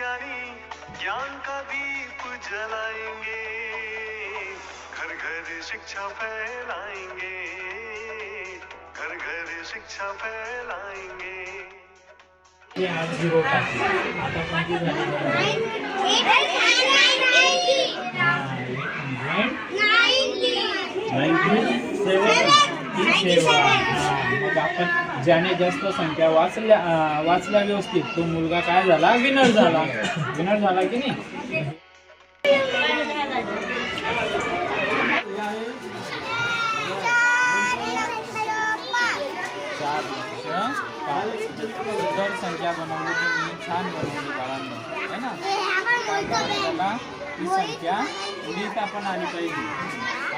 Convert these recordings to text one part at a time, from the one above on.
ज्ञान का दीप जलाएँगे। घर घर शिक्षा फैलाएँगे। घर घर शिक्षा फैलाएँगे। आज मग आपण ज्याने जास्त संख्या वाचल्या अं, वाचल्या व्यवस्थित तो मुलगा काय झाला? विनर झाला. विनर झाला की नाही? सुंदर संख्या बनवली तुम्ही छान बनवली बाळांनो. है ना? ही संख्या लिहिता पण आली पाहिजे?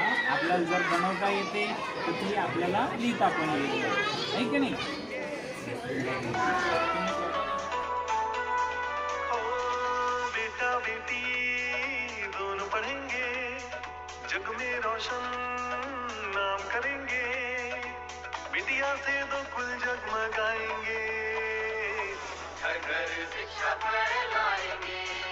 आपल्याला जर बनवता येते, तर ती आपल्याला पण येते. आहे की नाही? जग में रोशन नाम करेंगे बिटिया से दो कुल जगमगाएँगे घर घर शिक्षा फैलाएँगे